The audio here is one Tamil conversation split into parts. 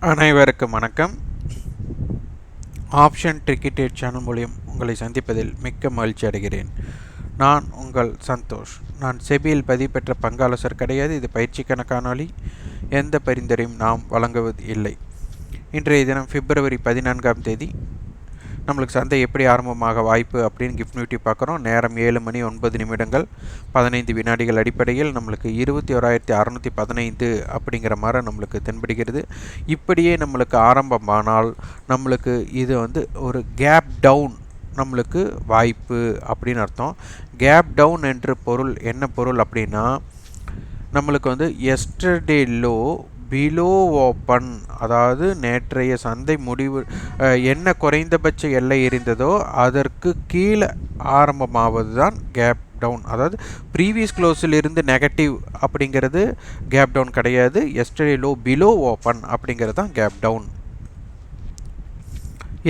அனைவருக்கும் வணக்கம். ஆப்ஷன் டிரிக்கெட் சேனல் மூலியம் உங்களை சந்திப்பதில் மிக்க மகிழ்ச்சி அடைகிறேன். நான் உங்கள் சந்தோஷ். நான் செபியில் பதிவு பெற்ற பங்காலோசர் கிடையாது. இது பயிற்சிக்கான காணொலி எந்த பரிந்துரையும் நாம் வழங்குவது இல்லை. இன்றைய தினம் பிப்ரவரி பதினான்காம் தேதி நம்மளுக்கு சந்தை எப்படி ஆரம்பமாக வாய்ப்பு அப்படின்னு கிஃப்ட் நியூட்டி பார்க்குறோம். நேரம் ஏழு மணி ஒன்பது நிமிடங்கள். பதினைந்து வினாடிகள் அடிப்படையில் நம்மளுக்கு இருபத்தி ஓராயிரத்தி அறநூற்றி பதினைந்து அப்படிங்கிற மாதிரி நம்மளுக்கு தென்படுகிறது. இப்படியே நம்மளுக்கு ஆரம்பமானால் நம்மளுக்கு இது வந்து ஒரு கேப் டவுன் நம்மளுக்கு வாய்ப்பு அப்படின்னு அர்த்தம். கேப் டவுன் என்று பொருள் என்ன பொருள் அப்படின்னா நம்மளுக்கு வந்து எஸ்டர்டே லோ பிலோ ஓப்பன் அதாவது நேற்றைய சந்தை முடிவு என்ன குறைந்தபட்ச எல்லை இருந்ததோ அதற்கு கீழே ஆரம்பமாவது தான் கேப் டவுன். அதாவது ப்ரீவியஸ் க்ளோஸில் இருந்து நெகட்டிவ் அப்படிங்கிறது கேப் டவுன் கிடையாது. எஸ்டர்டே லோ பிலோ ஓப்பன் அப்படிங்கிறது தான் கேப் டவுன்.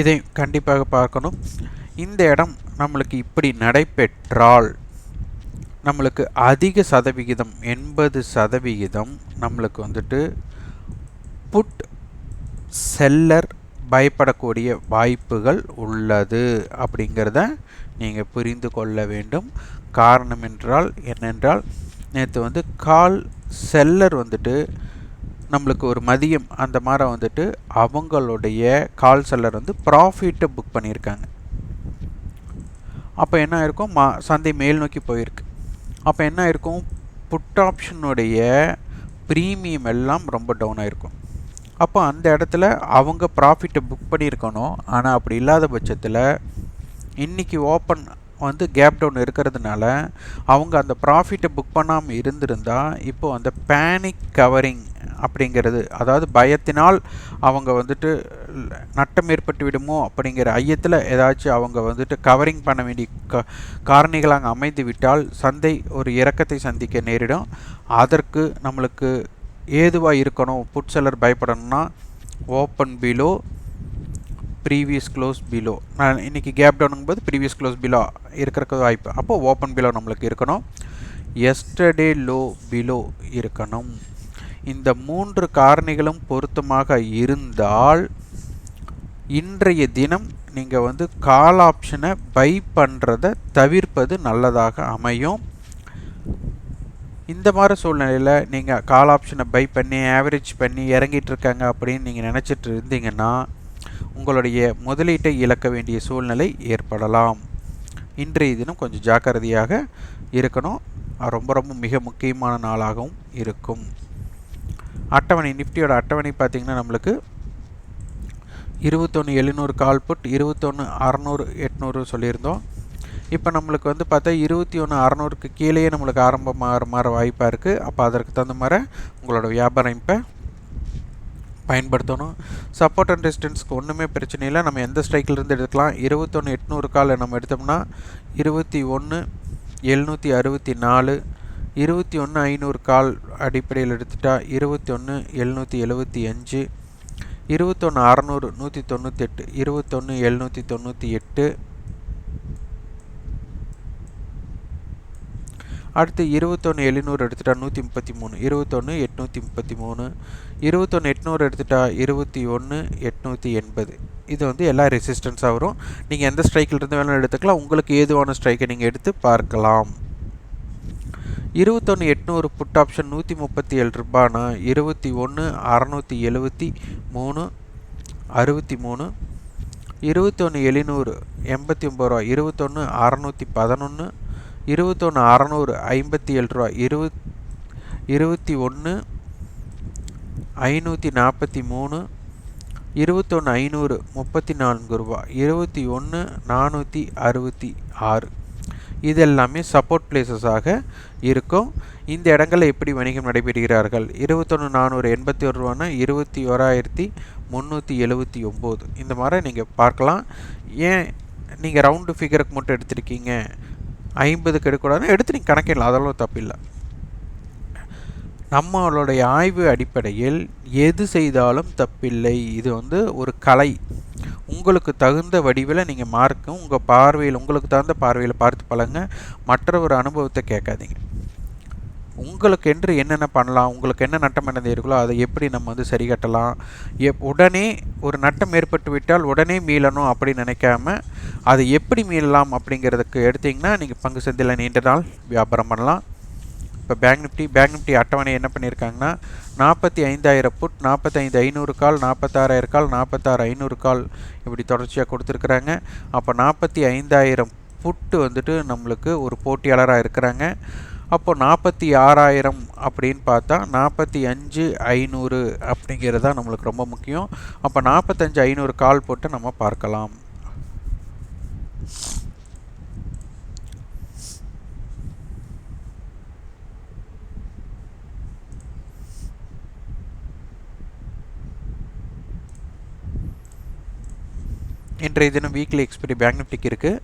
இதை கண்டிப்பாக பார்க்கணும். இந்த இடம் நம்மளுக்கு இப்படி நடைபெற்றால் நம்மளுக்கு அதிக சதவிகிதம் எண்பது சதவிகிதம் நம்மளுக்கு வந்துட்டு புட் செல்லர் பயப்படக்கூடிய வாய்ப்புகள் உள்ளது அப்படிங்கிறத நீங்கள் புரிந்து கொள்ள வேண்டும். காரணம் என்றால் என்னென்றால் நேற்று வந்து கால் செல்லர் வந்துட்டு நம்மளுக்கு ஒரு மதியம் அந்த மாதிரி வந்துட்டு அவங்களுடைய கால் செல்லர் வந்து ப்ராஃபிட்டை புக் பண்ணியிருக்காங்க. அப்போ என்ன இருக்கும் மா சந்தை மேல் நோக்கி போயிருக்கு. அப்போ என்ன இருக்கும் புட் ஆப்ஷனுடைய ப்ரீமியம் எல்லாம் ரொம்ப டவுன் ஆகிருக்கும் அப்போ அந்த இடத்துல அவங்க ப்ராஃபிட்டை புக் பண்ணியிருக்கணும். ஆனால் அப்படி இல்லாத பட்சத்தில் இன்றைக்கி ஓப்பன் வந்து கேப் டவுன் இருக்கிறதுனால அவங்க அந்த ப்ராஃபிட்டை புக் பண்ணாமல் இருந்திருந்தா இப்போ அந்த பேனிக் கவரிங் அப்படிங்கிறது அதாவது பயத்தினால் அவங்க வந்துட்டு நட்டம் ஏற்பட்டு விடுமோ அப்படிங்கிற ஐயத்தில் ஏதாச்சும் அவங்க வந்துட்டு கவரிங் பண்ண வேண்டிய க காரணிகளாக அமைந்து விட்டால் சந்தை ஒரு இறக்கத்தை சந்திக்க நேரிடும். அதற்கு நம்மளுக்கு ஏதுவாக இருக்கணும் put seller பயப்படணும்னா open below previous close below நான் இன்றைக்கி கேப் டவுனுங்கும் போது ப்ரீவியஸ் க்ளோஸ் பிலோ இருக்கிறக்கு வாய்ப்பு. அப்போது ஓப்பன் பிலோ நம்மளுக்கு இருக்கணும். எஸ்டர்டே லோ பிலோ இருக்கணும். இந்த மூன்று காரணிகளும் பொருத்தமாக இருந்தால் இன்றைய தினம் நீங்கள் வந்து கால் ஆப்ஷனை பை பண்ணுறதை தவிர்ப்பது நல்லதாக அமையும். இந்த மாதிரி சூழ்நிலையில் நீங்கள் கால் ஆப்ஷனை பை பண்ணி ஆவரேஜ் பண்ணி இறங்கிட்டு இருக்காங்க அப்படின்னு நீங்கள் நினச்சிட்டு இருந்தீங்கன்னா உங்களுடைய முதலீட்டை இழக்க வேண்டிய சூழ்நிலை ஏற்படலாம். இன்றைய தினம் கொஞ்சம் ஜாக்கிரதையாக இருக்கணும். ரொம்ப ரொம்ப மிக முக்கியமான நாளாகவும் இருக்கும். அட்டவணை நிஃப்டியோட அட்டவணை பார்த்திங்கன்னா நம்மளுக்கு இருபத்தொன்று எழுநூறு கால் புட் இருபத்தொன்று அறநூறு எட்நூறு சொல்லியிருந்தோம். இப்போ நம்மளுக்கு வந்து பார்த்தா இருபத்தி ஒன்று அறநூறுக்கு கீழேயே நம்மளுக்கு ஆரம்பமாகிற மாதிரி வாய்ப்பாக இருக்குது அப்போ அதற்கு தகுந்த மாதிரி உங்களோட வியாபாரம் இப்போ பயன்படுத்தணும். சப்போர்ட் அண்ட் ரெசிஸ்டன்ஸ்க்கு ஒன்றுமே பிரச்சனை இல்லை. நம்ம எந்த ஸ்ட்ரைக்கிலிருந்து எடுக்கலாம் இருபத்தொன்று எட்நூறு கால் நம்ம எடுத்தோம்னா இருபத்தி ஒன்று எழுநூற்றி அறுபத்தி நாலு இருபத்தி ஒன்று ஐநூறு கால் அடிப்படையில் எடுத்துட்டா இருபத்தி ஒன்று எழுநூற்றி எழுபத்தி அஞ்சு இருபத்தொன்று அறநூறு நூற்றி தொண்ணூற்றி எட்டு இருபத்தொன்று எழுநூற்றி தொண்ணூற்றி எட்டு அடுத்து இருபத்தொன்று எழுநூறு எடுத்துட்டா நூற்றி முப்பத்தி மூணு இருபத்தொன்று எட்நூற்றி முப்பத்தி மூணு இருபத்தொன்று எட்நூறு எடுத்துட்டா இருபத்தி ஒன்று எட்நூற்றி எண்பது இது வந்து எல்லா ரெசிஸ்டன்ஸாக வரும். நீங்கள் எந்த ஸ்ட்ரைக்கில் இருந்து வேணாலும் எடுத்துக்கலாம். உங்களுக்கு ஏதுவான ஸ்ட்ரைக்கை நீங்கள் எடுத்து பார்க்கலாம். இருபத்தொன்று எட்நூறு புட் ஆப்ஷன் நூற்றி முப்பத்தி ஏழு ரூபானா? இருபத்தி ஒன்று அறநூற்றி எழுபத்தி மூணு அறுபத்தி மூணு இருபத்தொன்று எழுநூறு எண்பத்தி ஒம்பது ரூபா. இருபத்தொன்று அறநூற்றி பதினொன்று இருபத்தொன்று அறநூறு ஐம்பத்தி ஏழு ரூபா இருபத் இருபத்தி ஒன்று ஐநூற்றி நாற்பத்தி மூணு இருபத்தொன்று ஐநூறு முப்பத்தி நான்கு ரூபா இருபத்தி ஒன்று நானூற்றி அறுபத்தி ஆறு. இது எல்லாமே சப்போர்ட் பிளேசஸாக இருக்கும். இந்த இடங்களில் எப்படி வணிகம் நடைபெறுகிறார்கள்? இருபத்தொன்று நானூறு எண்பத்தி ஒரு ரூபான்னா இருபத்தி ஓராயிரத்தி முந்நூற்றி எழுபத்தி ஒம்பது. இந்த மாதிரி நீங்கள் பார்க்கலாம். ஏன் நீங்கள் ரவுண்டு ஃபிகருக்கு மட்டும் எடுத்திருக்கீங்க? ஐம்பதுக்கு எடுக்கக்கூடாதுன்னு எடுத்து நீங்கள் கணக்கிடலாம் அதெல்லாம் தப்பில்லை. நம்மளுடைய ஆய்வு அடிப்படையில் எது செய்தாலும் தப்பில்லை. இது வந்து ஒரு கலை. உங்களுக்கு தகுந்த வடிவில் நீங்கள் மார்க்கும் உங்கள் பார்வையில் உங்களுக்கு தகுந்த பார்வையில் பார்த்து பழங்க மற்ற ஒரு அனுபவத்தை கேட்காதீங்க. உங்களுக்கு என்று என்னென்ன பண்ணலாம் உங்களுக்கு என்ன நட்டம் அடைந்தீர்களோ அதை எப்படி நம்ம வந்து சரி கட்டலாம். எப் உடனே ஒரு நட்டம் ஏற்பட்டு விட்டால் உடனே மீளணும் அப்படின்னு நினைக்காம அதை எப்படி மீளலாம் அப்படிங்கிறதுக்கு எடுத்தீங்கன்னா நீங்கள் பங்கு சந்தையில் நீண்ட நாள் வியாபாரம் பண்ணலாம். இப்போ பேங்க் நிஃப்டி பேங்க் நிஃப்டி அட்டவணை என்ன பண்ணியிருக்காங்கன்னா நாற்பத்தி ஐந்தாயிரம் புட் நாற்பத்தைந்து ஐநூறு கால் நாற்பத்தாறாயிரம் கால் நாற்பத்தாறு ஐநூறு கால் இப்படி தொடர்ச்சியாக கொடுத்துருக்குறாங்க. அப்போ நாற்பத்தி ஐந்தாயிரம் புட்டு வந்துட்டு நம்மளுக்கு ஒரு போட்டியாளராக இருக்கிறாங்க. அப்போது நாற்பத்தி ஆறாயிரம் அப்படின்னு பார்த்தா நாற்பத்தி அஞ்சு ஐநூறு அப்படிங்கிறது தான் நம்மளுக்கு ரொம்ப முக்கியம். அப்போ நாற்பத்தஞ்சு ஐநூறு கால் போட்டு நம்ம பார்க்கலாம். இன்றைய தினம் வீக்லி எக்ஸ்பிரி பேங்க் நிஃப்டிக்கு இருக்குது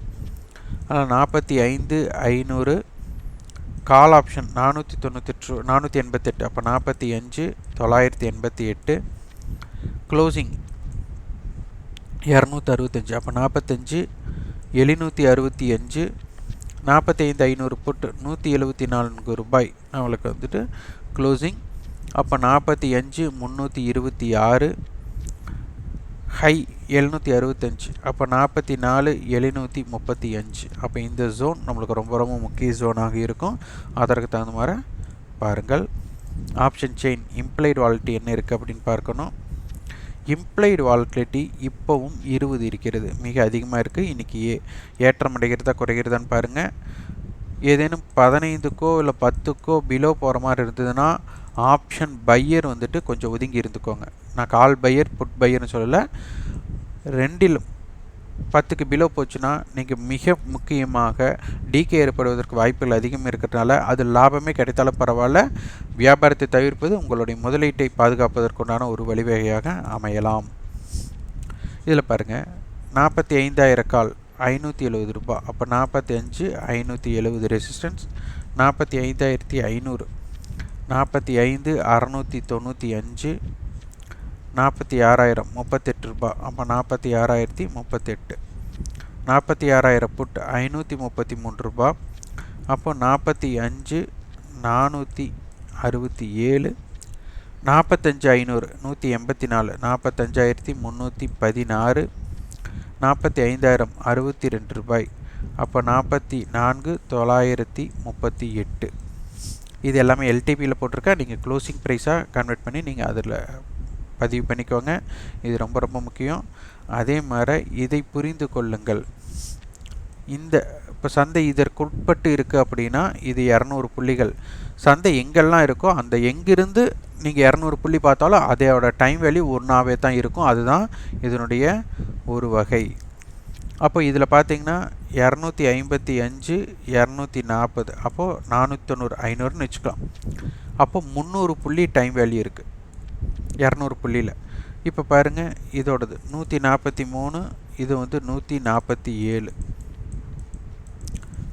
ஆனால் நாற்பத்தி ஐந்து ஐநூறு கால் ஆப்ஷன் நானூற்றி தொண்ணூற்றி நானூற்றி எண்பத்தெட்டு அப்போ நாற்பத்தி அஞ்சு தொள்ளாயிரத்தி எண்பத்தி எட்டு க்ளோசிங் இரநூத்தி அறுபத்தஞ்சு அப்போ நாற்பத்தஞ்சு எழுநூற்றி அறுபத்தி அஞ்சு நாற்பத்தைந்து ஐநூறு போட்டு நூற்றி எழுபத்தி நான்கு ரூபாய். நம்மளுக்கு வந்துட்டு க்ளோசிங் அப்போ நாற்பத்தி அஞ்சு முந்நூற்றி இருபத்தி ஆறு ஹை எழுநூற்றி அறுபத்தஞ்சு அப்போ நாற்பத்தி நாலு எழுநூற்றி முப்பத்தி அஞ்சு. அப்போ இந்த ஜோன் நம்மளுக்கு ரொம்ப ரொம்ப முக்கிய ஜோனாக இருக்கும். அதற்கு தகுந்த மாதிரி பாருங்கள். ஆப்ஷன் செயின் இம்ப்ளைடு வாலிட்டி என்ன இருக்குது அப்படின்னு பார்க்கணும். இம்ப்ளைடு வாலிட்டி இப்போவும் இருபது இருக்கிறது. மிக அதிகமாக இருக்குது இன்றைக்கி ஏ ஏற்றம் அடைகிறதா குறைகிறதான்னு பாருங்கள் ஏதேனும் பதினைந்துக்கோ இல்லை பத்துக்கோ பிலோ போகிற மாதிரி இருந்ததுன்னா ஆப்ஷன் பையர் வந்துட்டு கொஞ்சம் ஒதுங்கி இருந்துக்கோங்க. நான் கால் பையர் புட் பையர்னு சொல்லலை. ரெண்டிலும் பத்துக்கு பிலோ போச்சுன்னா நீங்கள் மிக முக்கியமாக டிகே ஏற்படுவதற்கு வாய்ப்புகள் அதிகம் இருக்கிறதுனால அது லாபமே கிடைத்தாலும் பரவாயில்ல. வியாபாரத்தை தவிர்ப்பது உங்களுடைய முதலீட்டை பாதுகாப்பதற்குண்டான ஒரு வழிவகையாக அமையலாம். இதில் பாருங்கள் நாற்பத்தி ஐந்தாயிரம் கால் ஐநூற்றி எழுபது ரூபாய் அப்போ நாற்பத்தி அஞ்சு ஐநூற்றி எழுபது ரெசிஸ்டன்ஸ் நாற்பத்தி ஐந்தாயிரத்தி ஐநூறு. நாற்பத்தி ஐந்து அறநூற்றி தொண்ணூற்றி அஞ்சு நாற்பத்தி ஆறாயிரம் முப்பத்தெட்டு ரூபாய் அப்போ நாற்பத்தி ஆறாயிரத்தி முப்பத்தெட்டு. நாற்பத்தி ஆறாயிரம் புட் ஐநூற்றி முப்பத்தி மூணு ரூபா. அப்போ நாற்பத்தி அஞ்சு நானூற்றி அறுபத்தி ஏழு. நாற்பத்தஞ்சு ஐநூறு நூற்றி எண்பத்தி நாலு. நாற்பத்தஞ்சாயிரத்தி முந்நூற்றி பதினாறு. நாற்பத்தி ஐந்தாயிரம் அறுபத்தி ரெண்டு ரூபாய். அப்போ நாற்பத்தி நான்கு தொள்ளாயிரத்தி முப்பத்தி எட்டு. இது எல்லாமே எல்டிபியில் போட்டிருக்கா? நீங்கள் க்ளோசிங் ப்ரைஸாக கன்வெர்ட் பண்ணி நீங்கள் அதில் பதிவு பண்ணிக்கோங்க. இது ரொம்ப ரொம்ப முக்கியம். அதே மாதிரி இதை புரிந்து கொள்ளுங்கள். இந்த இப்போ சந்தை இதற்குட்பட்டு இருக்குது அப்படின்னா இது இரநூறு புள்ளிகள். சந்தை எங்கெல்லாம் இருக்கோ அந்த எங்கிருந்து நீங்கள் இரநூறு புள்ளி பார்த்தாலும் அதோட டைம் வேல்யூ ஒன்றாவே தான் இருக்கும். அதுதான் இதனுடைய ஒரு வகை. அப்போ இதில் பார்த்தீங்கன்னா இரநூத்தி ஐம்பத்தி அஞ்சு இரநூத்தி நாற்பது. அப்போது நானூற்றி தொண்ணூறு ஐநூறுன்னு வச்சுக்கலாம். அப்போ முந்நூறு புள்ளி டைம் வேல்யூ இருக்குது இரநூறு புள்ளியில். இப்போ பாருங்கள் இதோடது. நூற்றி நாற்பத்தி மூணு இது வந்து நூற்றி நாற்பத்தி ஏழு.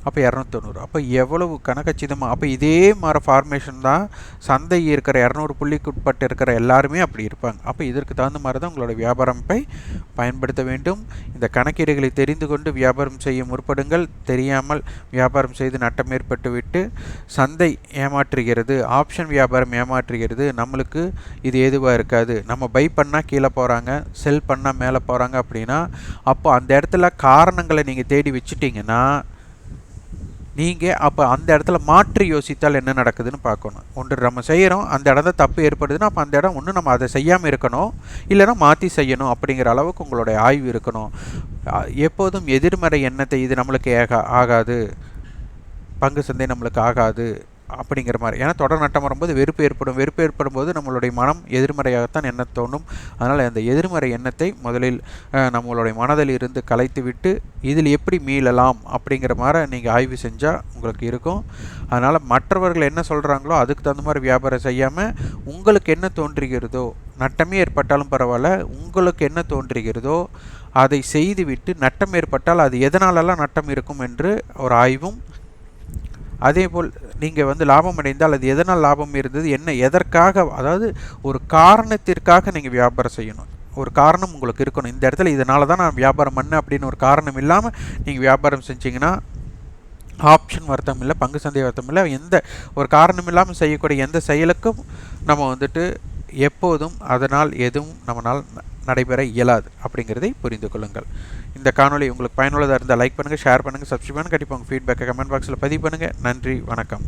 அப்போ இரநூத்தொண்ணூறு. அப்போ எவ்வளவு கணக்கச்சிதமாக அப்போ இதே மாதிரி ஃபார்மேஷன் தான் சந்தை இருக்கிற இரநூறு புள்ளிக்கு உட்பட்டு இருக்கிற எல்லாருமே அப்படி இருப்பாங்க. அப்போ இதற்கு தகுந்த மாதிரி தான் உங்களோட வியாபார அமைப்பை பயன்படுத்த வேண்டும். இந்த கணக்கீடுகளை தெரிந்து கொண்டு வியாபாரம் செய்ய முற்படுங்கள். தெரியாமல் வியாபாரம் செய்து நட்டம் ஏற்பட்டுவிட்டு சந்தை ஏமாற்றுகிறது ஆப்ஷன் வியாபாரம் ஏமாற்றுகிறது. நம்மளுக்கு இது எதுவாக இருக்காது. நம்ம பை பண்ணால் கீழே போகிறாங்க செல் பண்ணால் மேலே போகிறாங்க அப்படின்னா அப்போ அந்த இடத்துல காரணங்களை நீங்கள் தேடி வச்சுட்டிங்கன்னா நீங்கள் அப்போ அந்த இடத்துல மாற்றி யோசித்தால் என்ன நடக்குதுன்னு பார்க்கணும். ஒன்று நம்ம செய்கிறோம் அந்த இடத்துல தப்பு ஏற்படுதுன்னா அப்போ அந்த இடம் ஒன்று நம்ம அதை செய்யாமல் இருக்கணும் இல்லைன்னா மாற்றி செய்யணும் அப்படிங்கிற அளவுக்கு உங்களுடைய ஆய்வு இருக்கணும். எப்போதும் எதிர்மறை எண்ணத்தை இது நம்மளுக்கு ஏகா ஆகாது. பங்கு சந்தை நம்மளுக்கு ஆகாது. அப்படிங்கிற மாதிரி. ஏன்னா தொடர் நட்டம் வரும்போது வெறுப்பு ஏற்படும். வெறுப்பு ஏற்படும் போது நம்மளுடைய மனம் எதிர்மறையாகத்தான் எண்ணம் தோணும் அதனால் அந்த எதிர்மறை எண்ணத்தை முதலில் நம்மளுடைய மனதில் இருந்து கலைத்து விட்டு இதில் எப்படி மீளலாம் அப்படிங்கிற மாதிரி நீங்கள் ஆய்வு செஞ்சால் உங்களுக்கு இருக்கும். அதனால் மற்றவர்கள் என்ன சொல்கிறாங்களோ அதுக்கு தகுந்த மாதிரி வியாபாரம் செய்யாமல் உங்களுக்கு என்ன தோன்றுகிறதோ நட்டமே ஏற்பட்டாலும் பரவாயில்ல உங்களுக்கு என்ன தோன்றுகிறதோ அதை செய்துவிட்டு நட்டம் ஏற்பட்டால் அது எதனாலெல்லாம் நட்டம் இருக்கும் என்று ஒரு ஆய்வும் அதே போல் நீங்கள் வந்து லாபம் அடைந்தால் அது எதனால் லாபம் இருந்தது? என்ன எதற்காக? அதாவது ஒரு காரணத்திற்காக நீங்கள் வியாபாரம் செய்யணும். ஒரு காரணம் உங்களுக்கு இருக்கணும். இந்த இடத்துல இதனால தான் நான் வியாபாரம் பண்ணேன் அப்படின்னு ஒரு காரணம் இல்லாமல் நீங்கள் வியாபாரம் செஞ்சீங்கன்னா ஆப்ஷன் வருத்தம் இல்லை பங்கு சந்தை வருத்தம் இல்லை. எந்த ஒரு காரணம் இல்லாமல் செய்யக்கூடிய எந்த செயலுக்கும் நம்ம வந்துட்டு எப்போதும் அதனால் எதுவும் நம்மளால் நடைபெற இயலாது அப்படிங்கிறதை புரிந்து கொள்ளுங்கள். இந்த காணொலி உங்களுக்கு பயனுள்ளதாக இருந்தால் லைக் பண்ணுங்கள் ஷேர் பண்ணுங்கள் சப்ஸ்கிரைப் பண்ணுங்கள் கண்டிப்பாக உங்கள் ஃபீட்பேக்கை கமெண்ட் பாக்ஸில் பதிவு பண்ணுங்கள் நன்றி வணக்கம்.